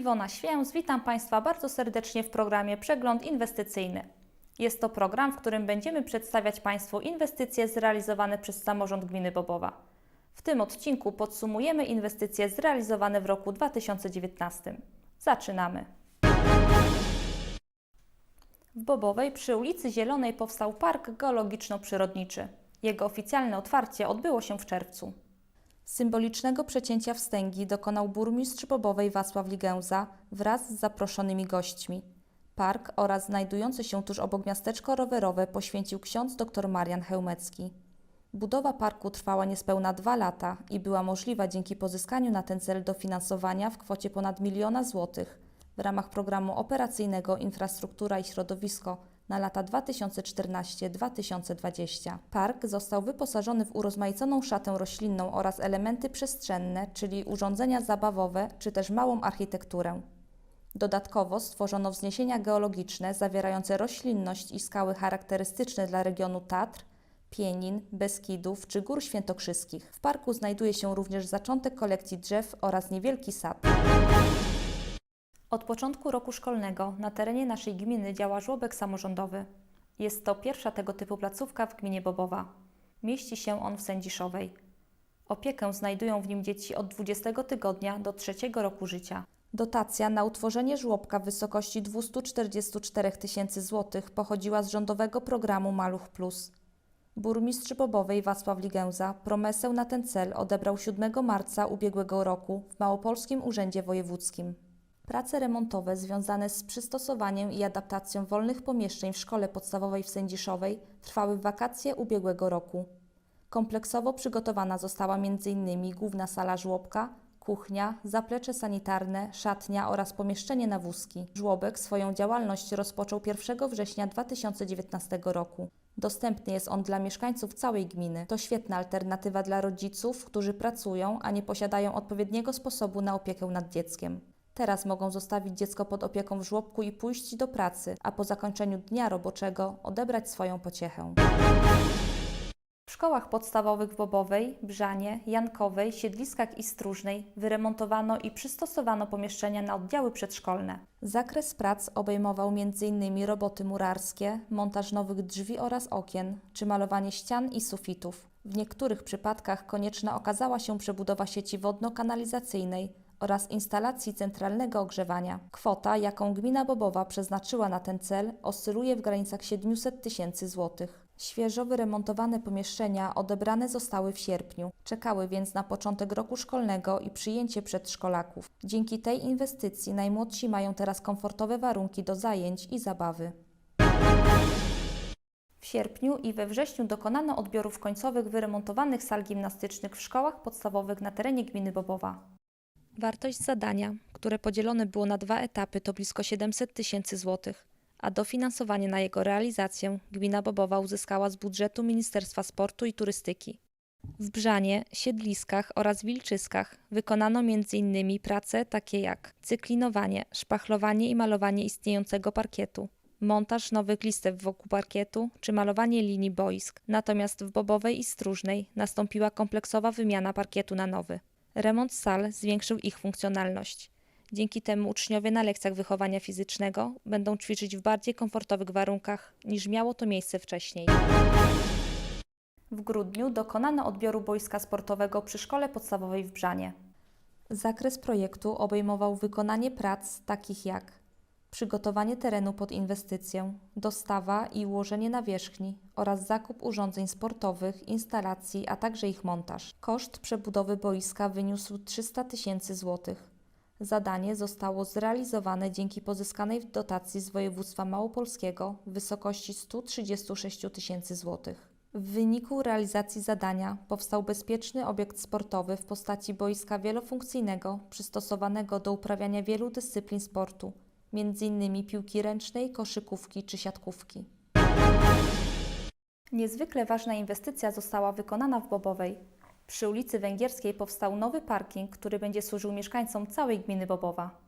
Iwona Święs, witam Państwa bardzo serdecznie w programie Przegląd Inwestycyjny. Jest to program, w którym będziemy przedstawiać Państwu inwestycje zrealizowane przez samorząd gminy Bobowa. W tym odcinku podsumujemy inwestycje zrealizowane w roku 2019. Zaczynamy. W Bobowej przy ulicy Zielonej powstał Park Geologiczno-Przyrodniczy. Jego oficjalne otwarcie odbyło się w czerwcu. Symbolicznego przecięcia wstęgi dokonał burmistrz Bobowej Wacław Ligęza wraz z zaproszonymi gośćmi. Park oraz znajdujący się tuż obok miasteczko rowerowe poświęcił ksiądz dr Marian Chełmecki. Budowa parku trwała niespełna dwa lata i była możliwa dzięki pozyskaniu na ten cel dofinansowania w kwocie ponad miliona złotych w ramach programu operacyjnego Infrastruktura i Środowisko na lata 2014-2020. Park został wyposażony w urozmaiconą szatę roślinną oraz elementy przestrzenne, czyli urządzenia zabawowe czy też małą architekturę. Dodatkowo stworzono wzniesienia geologiczne zawierające roślinność i skały charakterystyczne dla regionu Tatr, Pienin, Beskidów czy Gór Świętokrzyskich. W parku znajduje się również zaczątek kolekcji drzew oraz niewielki sad. Od początku roku szkolnego na terenie naszej gminy działa żłobek samorządowy. Jest to pierwsza tego typu placówka w gminie Bobowa. Mieści się on w Sędziszowej. Opiekę znajdują w nim dzieci od 20 tygodnia do trzeciego roku życia. Dotacja na utworzenie żłobka w wysokości 244 tysięcy złotych pochodziła z rządowego programu Maluch Plus. Burmistrz Bobowej Wacław Ligęza promesę na ten cel odebrał 7 marca ubiegłego roku w Małopolskim Urzędzie Wojewódzkim. Prace remontowe związane z przystosowaniem i adaptacją wolnych pomieszczeń w szkole podstawowej w Sędziszowej trwały w wakacje ubiegłego roku. Kompleksowo przygotowana została m.in. główna sala żłobka, kuchnia, zaplecze sanitarne, szatnia oraz pomieszczenie na wózki. Żłobek swoją działalność rozpoczął 1 września 2019 roku. Dostępny jest on dla mieszkańców całej gminy. To świetna alternatywa dla rodziców, którzy pracują, a nie posiadają odpowiedniego sposobu na opiekę nad dzieckiem. Teraz mogą zostawić dziecko pod opieką w żłobku i pójść do pracy, a po zakończeniu dnia roboczego odebrać swoją pociechę. W szkołach podstawowych w Bobowej, Brzanie, Jankowej, Siedliskach i Stróżnej wyremontowano i przystosowano pomieszczenia na oddziały przedszkolne. Zakres prac obejmował m.in. roboty murarskie, montaż nowych drzwi oraz okien, czy malowanie ścian i sufitów. W niektórych przypadkach konieczna okazała się przebudowa sieci wodno-kanalizacyjnej oraz instalacji centralnego ogrzewania. Kwota, jaką gmina Bobowa przeznaczyła na ten cel, oscyluje w granicach 700 tysięcy złotych. Świeżo wyremontowane pomieszczenia odebrane zostały w sierpniu. Czekały więc na początek roku szkolnego i przyjęcie przedszkolaków. Dzięki tej inwestycji najmłodsi mają teraz komfortowe warunki do zajęć i zabawy. W sierpniu i we wrześniu dokonano odbiorów końcowych wyremontowanych sal gimnastycznych w szkołach podstawowych na terenie gminy Bobowa. Wartość zadania, które podzielone było na dwa etapy, to blisko 700 tysięcy złotych, a dofinansowanie na jego realizację gmina Bobowa uzyskała z budżetu Ministerstwa Sportu i Turystyki. W Brzanie, Siedliskach oraz Wilczyskach wykonano m.in. prace takie jak cyklinowanie, szpachlowanie i malowanie istniejącego parkietu, montaż nowych listew wokół parkietu czy malowanie linii boisk. Natomiast w Bobowej i Stróżnej nastąpiła kompleksowa wymiana parkietu na nowy. Remont sal zwiększył ich funkcjonalność. Dzięki temu uczniowie na lekcjach wychowania fizycznego będą ćwiczyć w bardziej komfortowych warunkach niż miało to miejsce wcześniej. W grudniu dokonano odbioru boiska sportowego przy szkole podstawowej w Brzanie. Zakres projektu obejmował wykonanie prac takich jak przygotowanie terenu pod inwestycję, dostawa i ułożenie nawierzchni oraz zakup urządzeń sportowych, instalacji, a także ich montaż. Koszt przebudowy boiska wyniósł 300 tysięcy złotych. Zadanie zostało zrealizowane dzięki pozyskanej dotacji z województwa małopolskiego w wysokości 136 tysięcy złotych. W wyniku realizacji zadania powstał bezpieczny obiekt sportowy w postaci boiska wielofunkcyjnego przystosowanego do uprawiania wielu dyscyplin sportu, m.in. piłki ręcznej, koszykówki czy siatkówki. Niezwykle ważna inwestycja została wykonana w Bobowej. Przy ulicy Węgierskiej powstał nowy parking, który będzie służył mieszkańcom całej gminy Bobowa.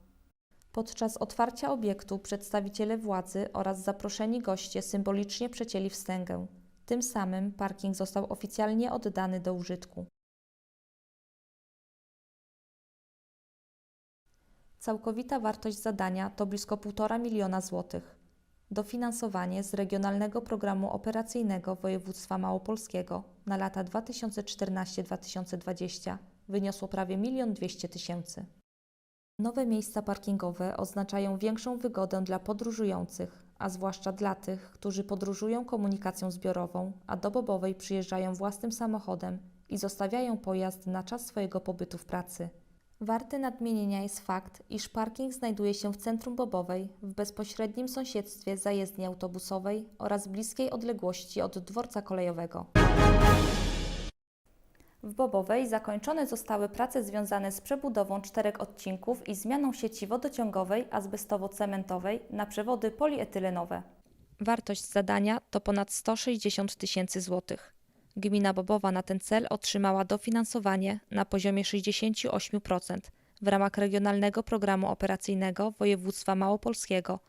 Podczas otwarcia obiektu przedstawiciele władzy oraz zaproszeni goście symbolicznie przecięli wstęgę. Tym samym parking został oficjalnie oddany do użytku. Całkowita wartość zadania to blisko 1,5 miliona złotych. Dofinansowanie z Regionalnego Programu Operacyjnego Województwa Małopolskiego na lata 2014-2020 wyniosło prawie 1 200 tysięcy. Nowe miejsca parkingowe oznaczają większą wygodę dla podróżujących, a zwłaszcza dla tych, którzy podróżują komunikacją zbiorową, a do Bobowej przyjeżdżają własnym samochodem i zostawiają pojazd na czas swojego pobytu w pracy. Warty nadmienienia jest fakt, iż parking znajduje się w centrum Bobowej, w bezpośrednim sąsiedztwie zajezdni autobusowej oraz bliskiej odległości od dworca kolejowego. W Bobowej zakończone zostały prace związane z przebudową czterech odcinków i zmianą sieci wodociągowej azbestowo-cementowej na przewody polietylenowe. Wartość zadania to ponad 160 tysięcy złotych. Gmina Bobowa na ten cel otrzymała dofinansowanie na poziomie 68% w ramach Regionalnego Programu Operacyjnego Województwa Małopolskiego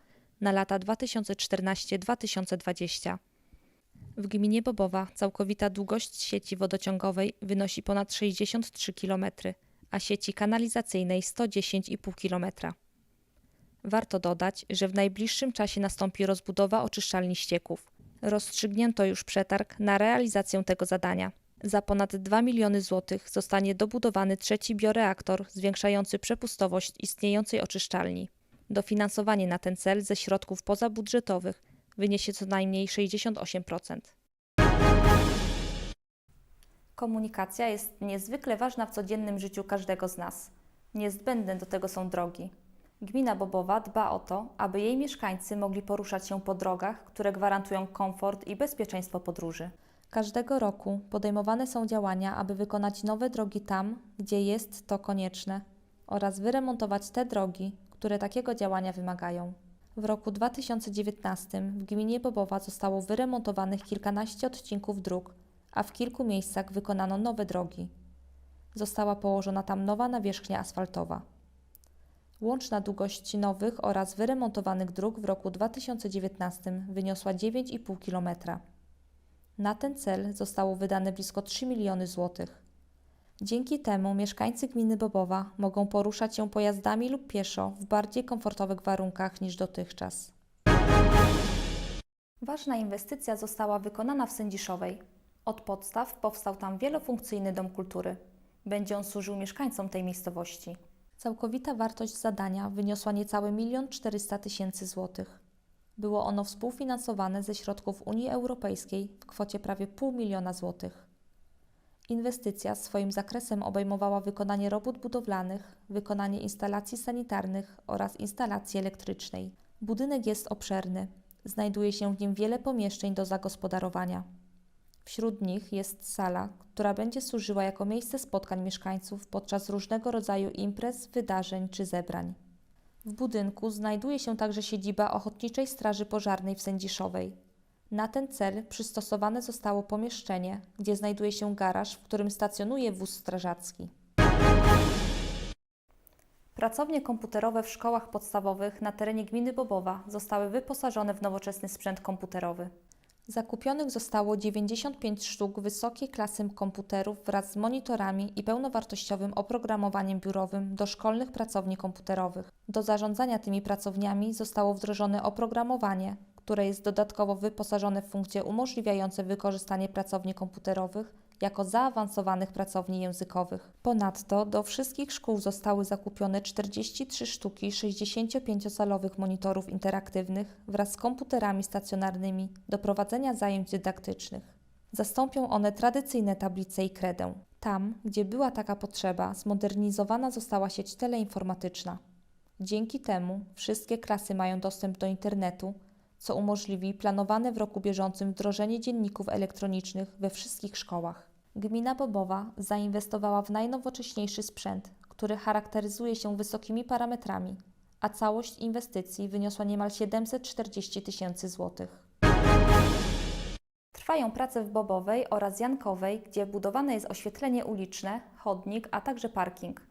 na lata 2014-2020. W gminie Bobowa całkowita długość sieci wodociągowej wynosi ponad 63 km, a sieci kanalizacyjnej 110,5 km. Warto dodać, że w najbliższym czasie nastąpi rozbudowa oczyszczalni ścieków. Rozstrzygnięto już przetarg na realizację tego zadania. Za ponad 2 miliony złotych zostanie dobudowany trzeci bioreaktor zwiększający przepustowość istniejącej oczyszczalni. Dofinansowanie na ten cel ze środków pozabudżetowych wyniesie co najmniej 68%. Komunikacja jest niezwykle ważna w codziennym życiu każdego z nas. Niezbędne do tego są drogi. Gmina Bobowa dba o to, aby jej mieszkańcy mogli poruszać się po drogach, które gwarantują komfort i bezpieczeństwo podróży. Każdego roku podejmowane są działania, aby wykonać nowe drogi tam, gdzie jest to konieczne, oraz wyremontować te drogi, które takiego działania wymagają. W roku 2019 w gminie Bobowa zostało wyremontowanych kilkanaście odcinków dróg, a w kilku miejscach wykonano nowe drogi. Została położona tam nowa nawierzchnia asfaltowa. Łączna długość nowych oraz wyremontowanych dróg w roku 2019 wyniosła 9,5 km. Na ten cel zostało wydane blisko 3 miliony złotych. Dzięki temu mieszkańcy gminy Bobowa mogą poruszać się pojazdami lub pieszo w bardziej komfortowych warunkach niż dotychczas. Ważna inwestycja została wykonana w Sędziszowej. Od podstaw powstał tam wielofunkcyjny dom kultury. Będzie on służył mieszkańcom tej miejscowości. Całkowita wartość zadania wyniosła niecałe 1 400 tysięcy złotych. Było ono współfinansowane ze środków Unii Europejskiej w kwocie prawie pół miliona złotych. Inwestycja swoim zakresem obejmowała wykonanie robót budowlanych, wykonanie instalacji sanitarnych oraz instalacji elektrycznej. Budynek jest obszerny. Znajduje się w nim wiele pomieszczeń do zagospodarowania. Wśród nich jest sala, która będzie służyła jako miejsce spotkań mieszkańców podczas różnego rodzaju imprez, wydarzeń czy zebrań. W budynku znajduje się także siedziba Ochotniczej Straży Pożarnej w Sędziszowej. Na ten cel przystosowane zostało pomieszczenie, gdzie znajduje się garaż, w którym stacjonuje wóz strażacki. Pracownie komputerowe w szkołach podstawowych na terenie gminy Bobowa zostały wyposażone w nowoczesny sprzęt komputerowy. Zakupionych zostało 95 sztuk wysokiej klasy komputerów wraz z monitorami i pełnowartościowym oprogramowaniem biurowym do szkolnych pracowni komputerowych. Do zarządzania tymi pracowniami zostało wdrożone oprogramowanie, które jest dodatkowo wyposażone w funkcje umożliwiające wykorzystanie pracowni komputerowych jako zaawansowanych pracowni językowych. Ponadto do wszystkich szkół zostały zakupione 43 sztuki 65-calowych monitorów interaktywnych wraz z komputerami stacjonarnymi do prowadzenia zajęć dydaktycznych. Zastąpią one tradycyjne tablice i kredę. Tam, gdzie była taka potrzeba, zmodernizowana została sieć teleinformatyczna. Dzięki temu wszystkie klasy mają dostęp do internetu, co umożliwi planowane w roku bieżącym wdrożenie dzienników elektronicznych we wszystkich szkołach. Gmina Bobowa zainwestowała w najnowocześniejszy sprzęt, który charakteryzuje się wysokimi parametrami, a całość inwestycji wyniosła niemal 740 tysięcy złotych. Trwają prace w Bobowej oraz Jankowej, gdzie budowane jest oświetlenie uliczne, chodnik, a także parking.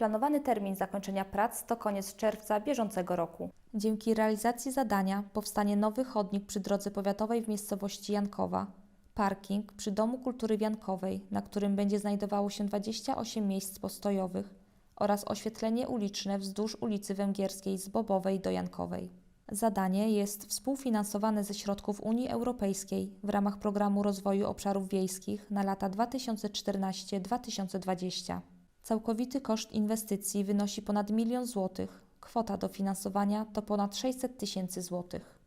Planowany termin zakończenia prac to koniec czerwca bieżącego roku. Dzięki realizacji zadania powstanie nowy chodnik przy drodze powiatowej w miejscowości Jankowa, parking przy Domu Kultury w Jankowej, na którym będzie znajdowało się 28 miejsc postojowych oraz oświetlenie uliczne wzdłuż ulicy Węgierskiej z Bobowej do Jankowej. Zadanie jest współfinansowane ze środków Unii Europejskiej w ramach Programu Rozwoju Obszarów Wiejskich na lata 2014-2020. Całkowity koszt inwestycji wynosi ponad milion złotych. Kwota dofinansowania to ponad 600 tysięcy złotych.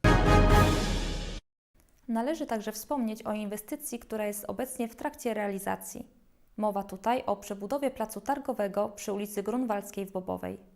Należy także wspomnieć o inwestycji, która jest obecnie w trakcie realizacji. Mowa tutaj o przebudowie placu targowego przy ulicy Grunwaldzkiej w Bobowej.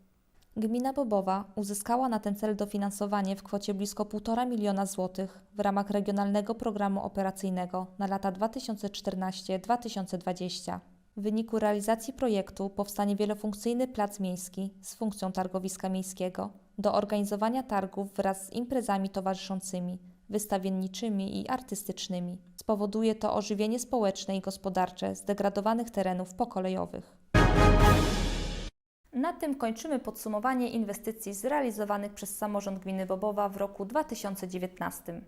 Gmina Bobowa uzyskała na ten cel dofinansowanie w kwocie blisko 1,5 miliona złotych w ramach Regionalnego Programu Operacyjnego na lata 2014-2020. W wyniku realizacji projektu powstanie wielofunkcyjny plac miejski z funkcją targowiska miejskiego do organizowania targów wraz z imprezami towarzyszącymi, wystawienniczymi i artystycznymi. Spowoduje to ożywienie społeczne i gospodarcze zdegradowanych terenów pokolejowych. Na tym kończymy podsumowanie inwestycji zrealizowanych przez samorząd gminy Bobowa w roku 2019.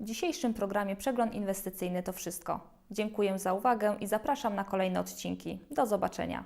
W dzisiejszym programie Przegląd Inwestycyjny to wszystko. Dziękuję za uwagę i zapraszam na kolejne odcinki. Do zobaczenia.